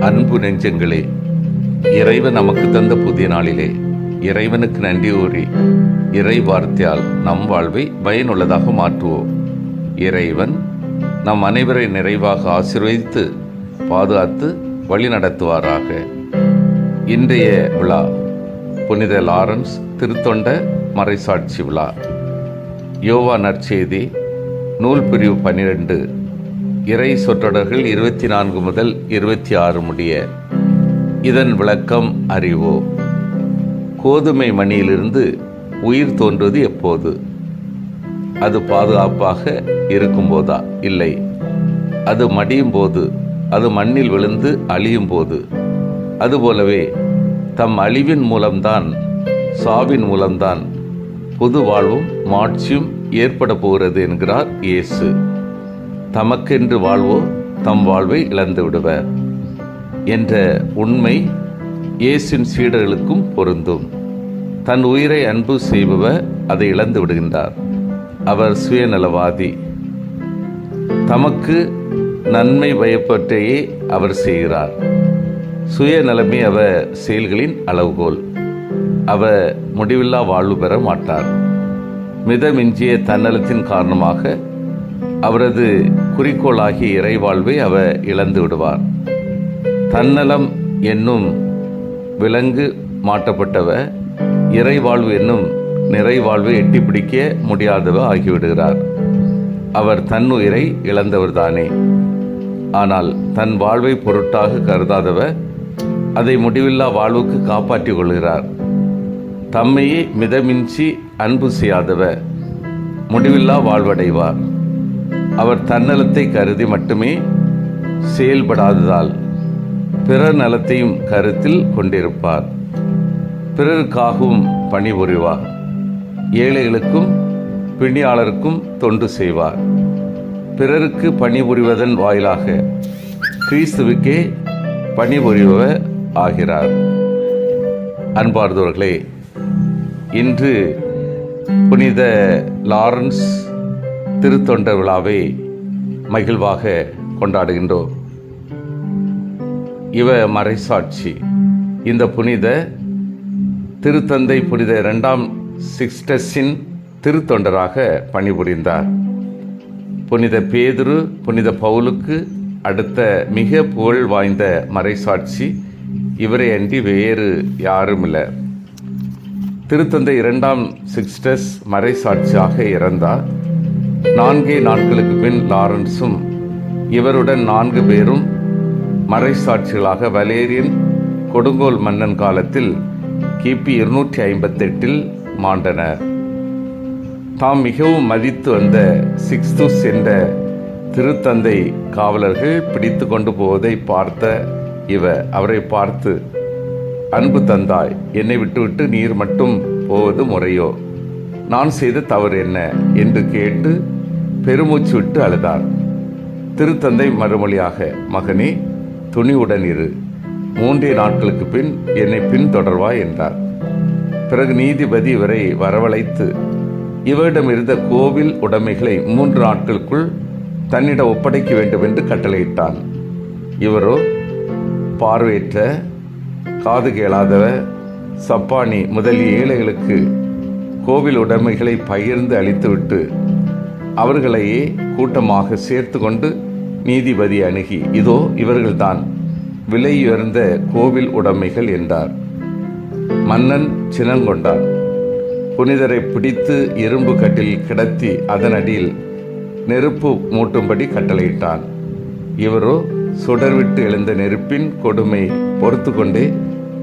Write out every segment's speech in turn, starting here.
அன்பு நெஞ்சங்களே இறைவன் நமக்கு தந்த புதிய நாளிலே இறைவனுக்கு நன்றி கூறி இறை வார்த்தையால் நம் வாழ்வை பயனுள்ளதாக மாற்றுவோம். இறைவன் நம் அனைவரை நிறைவாக ஆசீர்வதித்து பாதுகாத்து வழிநடத்துவாராக. இன்றைய விழா புனித லாரன்ஸ் திருத்தொண்ட மறைசாட்சி விழா. யோவா நற்செய்தி நூல் பிரிவு பன்னிரண்டு இறை சொற்றொடர்கள் இருபத்தி நான்கு முதல் இருபத்தி ஆறு முடிய இதன் விளக்கம் அறிவோ? கோதுமை மணியிலிருந்து உயிர் தோன்றுவது எப்போது? அது பாதுகாப்பாக இருக்கும்போதா இல்லை. அது மடியும் போது அது மண்ணில் விழுந்து அழியும் போது. அதுபோலவே தம் அழிவின் மூலம்தான் சாவின் மூலம்தான் புது வாழ்வும் மாட்சியும் ஏற்பட போகிறது என்கிறார் இயேசு. தமக்கென்று வாழ்வோ தம் வாழ்வை இழந்து விடுவர் என்ற உண்மை இயேசின் சீடர்களுக்கும் பொருந்தும். தன் உயிரை அன்பு செய்பவர் அதை இழந்து விடுகின்றார். அவர் சுயநலவாதி. தமக்கு நன்மை பயப்பற்றையே அவர் செய்கிறார். சுயநலமே அவர் செயல்களின் அளவுகோல். அவர் முடிவில்லா வாழ்வு பெற மாட்டார். மிதமிஞ்சிய தன்னலத்தின் காரணமாக அவரது குறிக்கோளாகிய இறைவாழ்வை அவர் இழந்து விடுவார். தன்னலம் என்னும் விலங்கு மாட்டப்பட்டவர் இறைவாழ்வு என்னும் நிறைவாழ்வை எட்டி பிடிக்க முடியாதவர் ஆகிவிடுகிறார். அவர் தன்னுயிரை இழந்தவர்தானே ஆனால் தன் வாழ்வை பொருட்டாக கருதாதவர் அதை முடிவில்லா வாழ்வுக்கு காப்பாற்றிக் கொள்கிறார். தம்மையே மிதமின்றி அன்பு செய்யாதவர் முடிவில்லா வாழ்வடைவார். அவர் தன்னலத்தை கருதி மட்டுமே செயல்படாததால் பிறர் நலத்தையும் கருத்தில் கொண்டிருப்பார். பிறருக்காகவும் பணிபுரிவார் ஏழைகளுக்கும் பிணியாளருக்கும் தொண்டு செய்வார். பிறருக்கு பணிபுரிவதன் வாயிலாக கிறிஸ்துவுக்கே பணிபுரிபவர் ஆகிறார். அன்பார்ந்தவர்களே இன்று புனித லாரன்ஸ் திருத்தொண்ட விழாவை மகிழ்வாக கொண்டாடுகின்றோம். இவ மறைசாட்சி. இந்த புனித திருத்தந்தை புனித இரண்டாம் சிக்ஸ்டஸின் திருத்தொண்டராக பணிபுரிந்தார். புனித பேதுரு புனித பவுலுக்கு அடுத்த மிக புகழ் வாய்ந்த மறைசாட்சி. இவரை அன்றி வேறு யாரும் இல்லை திருத்தந்தை இரண்டாம் சிக்ஸ்டஸ் மறைசாட்சியாக இறந்தார். நான்கே நாட்களுக்கு பின் லாரன்ஸும் இவருடன் நான்கு பேரும் மறைசாட்சிகளாக வலேரியன் கொடுங்கோல் மன்னன் காலத்தில் கிபி இருநூற்றி ஐம்பத்தெட்டில் மாண்டனர். தாம் மிகவும் மதித்து வந்த சிக்ஸ்துஸ் என்ற திருத்தந்தை காவலர்கள் பிடித்து கொண்டு போவதை பார்த்த இவ அவரை பார்த்து அன்பு தந்தாய் என்னை விட்டுவிட்டு நீர் மட்டும் போவது முறையோ? நான் செய்த தவறு என்ன? என்று கேட்டு பெருமூச்சு விட்டு அழுதார். திருத்தந்தை மறுமொழியாக மகனே துணிவுடன் இரு. மூன்றே நாட்களுக்கு பின் என்னை பின்தொடர்வாய் என்றார். பிறகு நீதிபதி இவரை வரவழைத்து இவரிடம் இருந்த கோவில் உடைமைகளை மூன்று நாட்களுக்குள் தன்னிடம் ஒப்படைக்க வேண்டும் என்று கட்டளையிட்டான். இவரோ பார்வையற்ற காது கேளாதவர் சப்பானி முதலிய ஏழைகளுக்கு கோவில் உடைமைகளை பகிர்ந்து அளித்துவிட்டு அவர்களையே கூட்டமாக சேர்த்து கொண்டு நீதிபதி அணுகி இதோ இவர்கள்தான் விலையுயர்ந்த கோவில் உடைமைகள் என்றார். மன்னன் சினங்கொண்டான். புனிதரை பிடித்து இரும்பு கட்டில் கிடத்தி அதன் அடியில் நெருப்பு மூட்டும்படி கட்டளையிட்டான். இவரோ சுடர்விட்டு எழுந்த நெருப்பின் கொடுமை பொறுத்து கொண்டே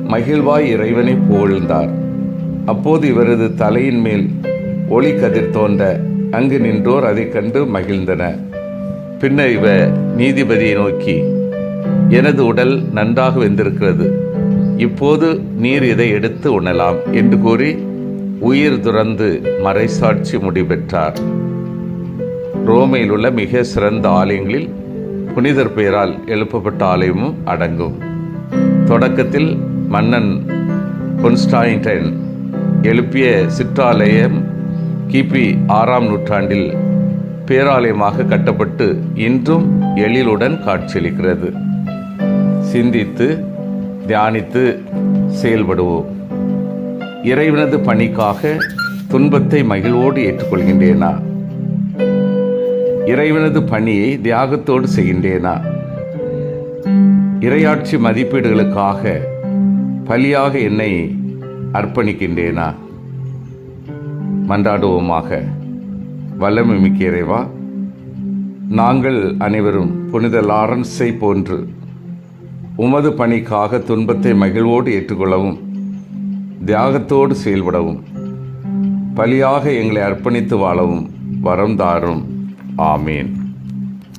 மகிழ்வாய் இறைவனை புகழ்ந்தார். அப்போது இவரது தலையின் மேல் ஒளி கதிர் தோன்ற அங்கு நின்றோர் அதைக் கண்டு மகிழ்ந்தனர். பின்னர் இவர் நீதிபதியை நோக்கி எனது உடல் நன்றாக வெந்திருக்கிறது. இப்போது நீர் இதை எடுத்து உண்ணலாம் என்று கூறி உயிர் துறந்து மறைசாட்சி முடிபெற்றார். ரோமையில் உள்ள மிக சிறந்த ஆலயங்களில் புனிதர் பெயரால் எழுப்பப்பட்ட ஆலயமும் அடங்கும். தொடக்கத்தில் மன்னன் கொன்ஸ்டாயின்டைன் எழுப்பிய சிற்றாலயம் கிபி ஆறாம் நூற்றாண்டில் பேராலயமாக கட்டப்பட்டு இன்றும் எழிலுடன் காட்சியளிக்கிறது. சிந்தித்து தியானித்து செயல்படுவோம். இறைவனது பணிக்காக துன்பத்தை மகிழ்வோடு ஏற்றுக்கொள்கின்றேனா? இறைவனது பணியை தியாகத்தோடு செய்கின்றேனா? இரையாட்சி மதிப்பீடுகளுக்காக பலியாக என்னை அர்ப்பணிக்கின்றேனா? மன்றாடுவோமாக. வல்லமை மிக்க இறைவா நாங்கள் அனைவரும் புனித லாரன்ஸை போன்று உமது பணிக்காக துன்பத்தை மகிழ்வோடு ஏற்றுக்கொள்ளவும் தியாகத்தோடு செயல்படவும் பலியாக எங்களை அர்ப்பணித்து வாழவும் வரம் தாரும். ஆமேன்.